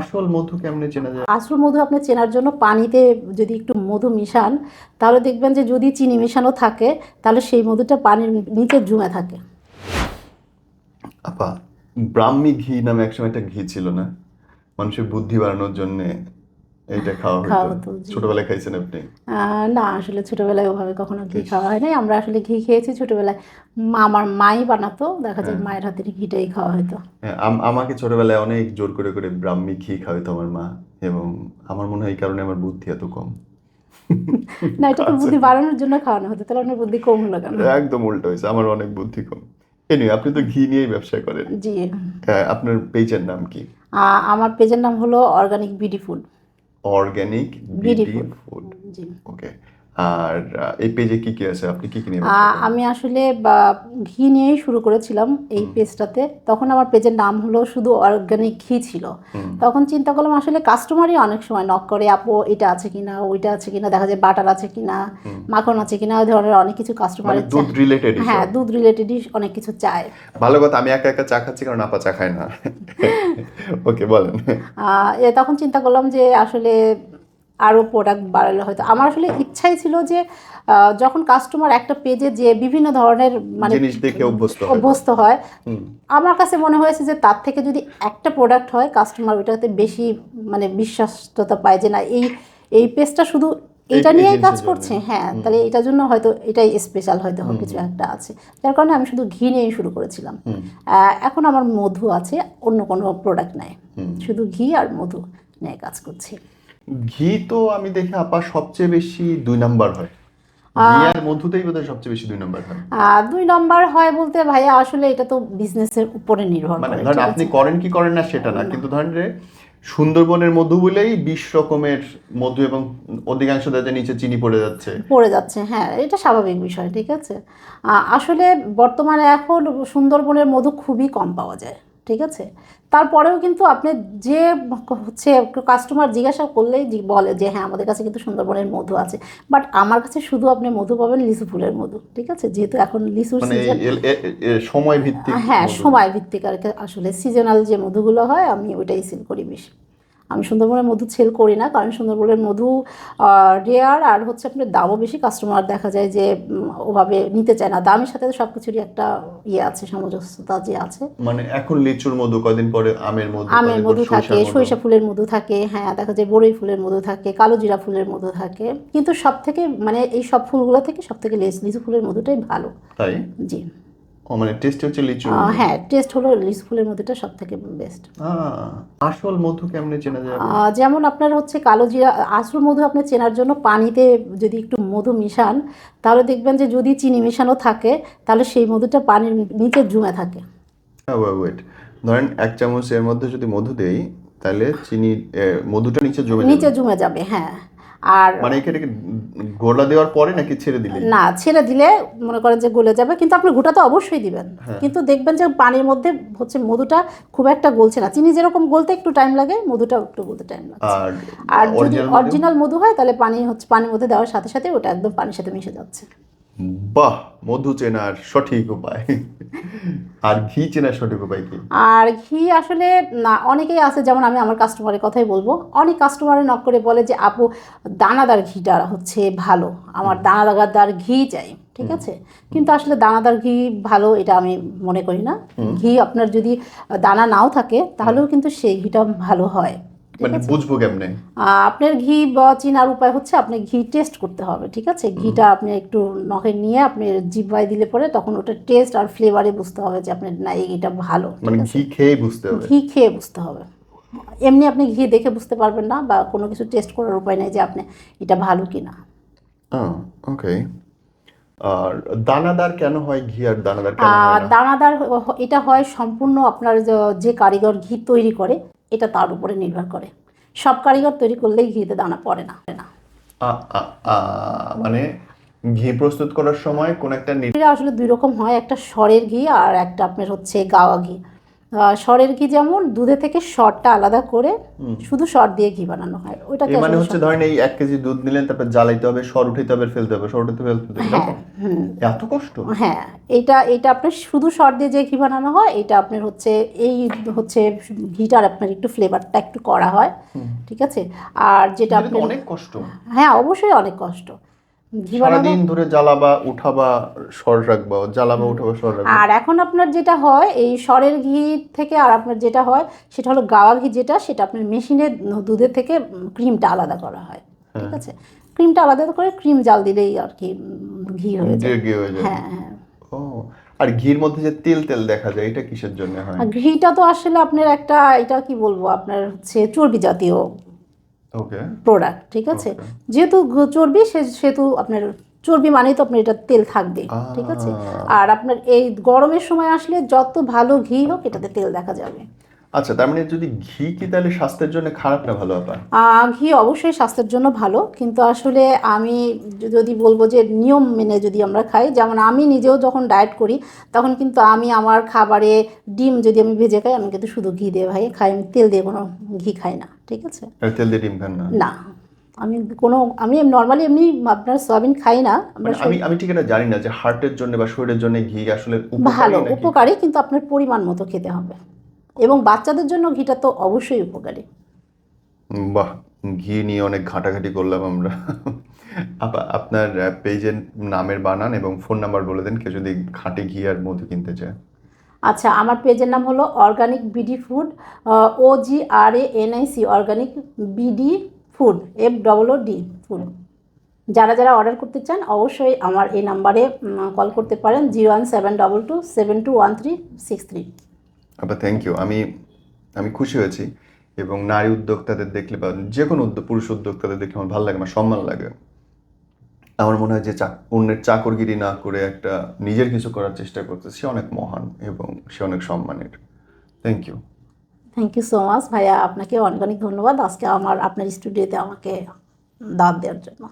আসল মধু কেমনে চেনা যায়? আসল মধু আপনি চেনার জন্য পানিতে যদি একটু মধু মিশান তাহলে দেখবেন যে যদি চিনি মিশানো থাকে তাহলে সেই মধুটা পানির নিচে জমে থাকে। আপা ব্রাহ্মী ঘি নামে একসময় একটা ঘি ছিল না? মানুষের বুদ্ধি বাড়ানোর জন্য এইটা খাওয়া খাওয়া হতো ছোটবেলায় খাইছেন আপনি? না আসলে ছোটবেলায় ওভাবে কখনো ঘি খাওয়া হয় নাই আমরা আসলে ঘি খেয়েছি ছোটবেলায়। আমার মাই বানাতো দেখা যায় মায়ের হাতের ঘিটাই খাওয়া হতো হ্যাঁ, আমাকে ছোটবেলায় অনেক জোর করে করে ব্রাহ্মী ঘি খাওয়াইতো আমার মা এবং আমার মনে হয় এই কারণে আমার বুদ্ধি এত কম। না এটা তো বুদ্ধি বাড়ানোর জন্য খাওয়ানো হতো তাহলে আপনার বুদ্ধি কম হলো কেন? একদম উল্টো হয়েছে আমার অনেক বুদ্ধি কম। এনিওয়ে আপনি তো ঘি নিয়েই ব্যবসা করেন। জি। হ্যাঁ, আপনার পেজের নাম কি? আমার পেজের নাম হলো অর্গানিক বিডি ফুড অর্গানিক জি। ওকে আর এই পেজে কি কি আছে? আপনি কি কি নিয়ে? আমি আসলে ঘি নিয়েই শুরু করেছিলাম এই পেজটাতে। তখন আমার পেজের নাম হলো শুধু অর্গানিক ঘি ছিল। তখন চিন্তা করলাম আসলে কাস্টমারই অনেক সময় নক করে আপু এটা আছে কিনা? ওইটা আছে কিনা? দেখা যায় বাটার আছে কিনা? মাখন আছে কিনা? ওই ধরনের অনেক কিছু মানে কাস্টমারের দুধ রিলেটেড হ্যাঁ দুধ রিলেটেডই অনেক কিছু চায়। ভালো কথা আমি একা একা চা খাচ্ছি কারণ আপা চা খায় না। ওকে বলেন। আহ, তখন চিন্তা করলাম যে আসলে আরও প্রোডাক্ট বাড়ালে হয়তো। আমার আসলে ইচ্ছাই ছিল যে যখন কাস্টমার একটা পেজে যে বিভিন্ন ধরনের মানে জিনিস দেখে অভ্যস্ত অভ্যস্ত হয় আমার কাছে মনে হয়েছে যে তার থেকে যদি একটা প্রোডাক্ট হয় কাস্টমার ওইটাতে বেশি মানে বিশ্বাসতা পায় যে না এই এই পেজটা শুধু এটা নিয়েই কাজ করছে হ্যাঁ তাহলে এটার জন্য হয়তো এটাই স্পেশাল হয়তো কিছু একটা আছে। যার কারণে আমি শুধু ঘি নিয়েই শুরু করেছিলাম। আহ, এখন আমার মধু আছে অন্য কোনো প্রোডাক্ট নাই। শুধু ঘি আর মধু নিয়ে কাজ করছি। ঘি তো আমি দেখি আপা সবচেয়ে বেশি দুই নাম্বার হয়। ঘি আর মধুতেই বোধহয় সবচেয়ে বেশি দুই নাম্বার হয় দুই নম্বর হয় বলতে ভাইয়া আসলে এটা তো বিজনেসের উপরে নির্ভর মানে ধরেন আপনি করেন কি করেন না সেটা না কিন্তু ধরেন যে সুন্দরবনের মধু বলেই বিশ রকমের মধু এবং অধিকাংশ দাঁতের নিচে চিনি পড়ে যাচ্ছে। পড়ে যাচ্ছে হ্যাঁ এটা স্বাভাবিক বিষয় ঠিক আছে। আহ, আসলে বর্তমানে এখন সুন্দরবনের মধু খুবই কম পাওয়া যায়। ঠিক আছে? তারপরেও কিন্তু আপনি যে হচ্ছে কাস্টমার জিজ্ঞাসা করলেই বলে যে হ্যাঁ আমাদের কাছে কিন্তু সুন্দরবনের মধু আছে। বাট আমার কাছে শুধু আপনি মধু পাবেন লিচু ফুলের মধু ঠিক আছে? যেহেতু এখন লিচুর মানে সিজন এ- সময় ভিত্তিক হ্যাঁ সময় ভিত্তিক আর আসলে সিজনাল যে মধুগুলো হয় আমি ওইটাই সেল করি বেশি। আমি সুন্দরবনের মধু সেল করি না কারণ সুন্দরবনের মধু রেয়ার আর হচ্ছে আপনার দামও বেশি কাস্টমার দেখা যায় যে ওভাবে নিতে চায় না। দামের সাথে সব কিছুরই একটা ইয়ে আছে সামঞ্জস্যতা যে আছে। মানে এখন লিচুর মধু কদিন পরে আমের মধু আমের মধু থাকে সরিষা ফুলের মধু থাকে হ্যাঁ দেখা যায় বড়ই ফুলের মধু থাকে কালো জিরা ফুলের মধু থাকে। কিন্তু সব থেকে মানে এই সব ফুলগুলো থেকে সব থেকে লিচু ফুলের মধুটাই ভালো। তাই? জি। ও মানে টেস্ট হচ্ছে লিচু। হ্যাঁ টেস্ট হলো লিচু ফুলের মধুটা সব থেকে বেস্ট আসল মধু কেমনে চেনা যায়? যেমন আপনার হচ্ছে কালো জিরা আসল মধু আপনি চেনার জন্য পানিতে যদি একটু মধু মিশান তাহলে দেখবেন যে যদি চিনি মেশানো থাকে তাহলে সেই মধুটা পানির নিচে জমে থাকে। ওয়েট ধরেন এক চামচ এর মধ্যে যদি মধু দেই তাহলে চিনি মধুটা নিচে জমে নিচে জমে যাবে হ্যাঁ। আর মানে এখানে গোলা দেওয়ার পরে নাকি ছেড়ে দিলে? না ছেড়ে দিলে মনে করেন যে গলে যাবে কিন্তু আপনি গোটা তো অবশ্যই দিবেন। কিন্তু দেখবেন যে পানির মধ্যে হচ্ছে মধুটা খুব একটা গলছে না। চিনি যেরকম গলতে একটু টাইম লাগে মধুটা একটু গলতে টাইম লাগে আর আর যদি অরিজিনাল মধু হয় তাহলে পানি হচ্ছে পানির মধ্যে দেওয়ার সাথে সাথে ওটা একদম পানির সাথে মিশে যাচ্ছে। বাহ মধু চেনার সঠিক উপায়। আর ঘি চেনার সঠিক উপায় কি? আর ঘি আসলে না অনেকেই আছে যেমন আমি আমার কাস্টমারের কথাই বলব। অনেক কাস্টমারে নক করে বলে যে আপু দানাদার ঘিটা হচ্ছে ভালো। আমার দানাদার ঘি চাই। ঠিক আছে? কিন্তু আসলে দানাদার ঘি ভালো এটা আমি মনে করি না। ঘি আপনার যদি দানা নাও থাকে তাহলেও কিন্তু সেই ঘিটা ভালো হয়। মানে বুঝব কেমনে? আপনার ঘি বা চিনার উপায় হচ্ছে আপনি ঘি টেস্ট করতে হবে ঠিক আছে? ঘিটা আপনি একটু নখে নিয়ে আপনি জিব্বায় দিলে পরে তখন ওটা টেস্ট আর ফ্লেভারে বুঝতে হবে যে আপনার না এই ঘিটা ভালো মানে ঘি খেয়ে বুঝতে হবে। ঘি খেয়ে বুঝতে হবে। এমনি আপনি ঘি দেখে বুঝতে পারবেন না বা কোনো কিছু টেস্ট করার উপায় নেই যে আপনি এটা ভালো কিনা। ওকে আর দানাদার কেন হয় ঘি আর দানাদার কেন হয় দানাদার এটা হয় সম্পূর্ণ আপনার যে কারিগর ঘি তৈরি করে এটা তার উপরে নির্ভর করে। সব কারিগর তৈরি করলেই ঘিতে দানা পড়ে না। না মানে ঘি প্রস্তুত করার সময় কোন একটা আসলে দুই রকম হয় একটা স্বরের ঘি আর একটা আপনার হচ্ছে গাওয়া ঘি। সরের ঘি যেমন দুধে থেকে সরটা আলাদা করে শুধু সর দিয়ে ঘি বানানো হয়। ওটাকে এর মানে হচ্ছে ধরেন এই এক কেজি দুধ নিলেন তারপর জ্বালাইতে হবে সর উঠাইতে হবে ফেলতে হবে সর উঠাইতে ফেলতে হবে হ্যাঁ এত কষ্ট? হ্যাঁ এটা এটা আপনার শুধু সর দিয়ে যে ঘি বানানো হয় এটা আপনার হচ্ছে এই হচ্ছে ঘিটার আপনার একটু ফ্লেভারটা একটু করা হয় ঠিক আছে? আর যেটা আপনার অনেক কষ্ট। হ্যাঁ অবশ্যই অনেক কষ্ট। সারাদিন ধরে জ্বালাবা উঠাবা সর রাখবা জ্বালাবা উঠাবা সর রাখবা। আর এখন আপনার যেটা হয় এই সরের ঘি থেকে আর আপনার যেটা হয় সেটা হলো গাওয়া ঘি যেটা সেটা আপনার মেশিনে দুধের থেকে ক্রিমটা আলাদা করা হয় ঠিক আছে? ক্রিমটা আলাদা করে ক্রিম জাল দিলেই আর কি ঘি হয়ে যায়। হয়ে হ্যাঁ হ্যাঁ। ও আর ঘির মধ্যে যে তেল তেল দেখা যায় এটা কিসের জন্য হয়? ঘিটা তো আসলে আপনার একটা এটা কি বলব আপনার হচ্ছে চর্বি জাতীয় প্রোডাক্ট ঠিক আছে? যেহেতু চর্বি সে- সেহেতু আপনার চর্বি মানেই তো আপনার এটা তেল থাকবে ঠিক আছে? আর আপনার এই গরমের সময় আসলে যত ভালো ঘি হোক এটাতে তেল দেখা যাবে। আচ্ছা তার মানে যদি ঘি কি তাহলে স্বাস্থ্যের জন্য খারাপ না ভালো আপা ঘি অবশ্যই স্বাস্থ্যের জন্য ভালো কিন্তু আসলে আমি যদি বলব যে নিয়ম মেনে যদি আমরা খাই যেমন আমি নিজেও যখন ডায়েট করি তখন কিন্তু আমি আমার খাবারে ডিম যদি আমি ভেজে খাই আমি কিন্তু শুধু ঘি দিয়ে ভাই খাই আমি তেল দিয়ে কোনো ঘি খাই না ঠিক আছে? তেল দিয়ে ডিম খান না? না আমি কোনো আমি নর্মালি এমনি আপনার সয়াবিন খাই না মানে আমি আমি ঠিক এটা জানি না যে হার্টের জন্য বা শরীরের জন্য ঘি আসলে ভালো উপকারী কিন্তু আপনার পরিমাণ মতো খেতে হবে। এবং বাচ্চাদের জন্য ঘিটা তো অবশ্যই উপকারী। বাহ ঘি নিয়ে অনেক ঘাটাঘাটি করলাম আমরা। আপনার পেজের নামের বানান এবং ফোন নাম্বার বলে দেন কেউ যদি খাঁটি ঘি আর মধু কিনতে চায়। আচ্ছা আমার পেজের নাম হলো organic BD food O G R A N I C organic BD food F double O D food. যারা যারা অর্ডার করতে চান অবশ্যই আমার এই নাম্বারে কল করতে পারেন zero one seven double two seven two one three six three. আপা থ্যাংক ইউ আমি আমি খুশি হয়েছি এবং নারী উদ্যোক্তাদের দেখলে বা যে কোনো উদ্যোগ, পুরুষ উদ্যোক্তাদের দেখলে আমার ভালো লাগে, আমার সম্মান লাগে। আমার মনে হয় যে চা, অন্যের চাকরগিরি না করে একটা নিজের কিছু করার চেষ্টা করতে সে অনেক মহান এবং সে অনেক সম্মানের। Thank you thank you so much ভাইয়া, আপনাকে অনেক অনেক ধন্যবাদ। আজকে আমার, আপনার স্টুডিওতে আমাকে দাওয়াত দেওয়ার জন্য।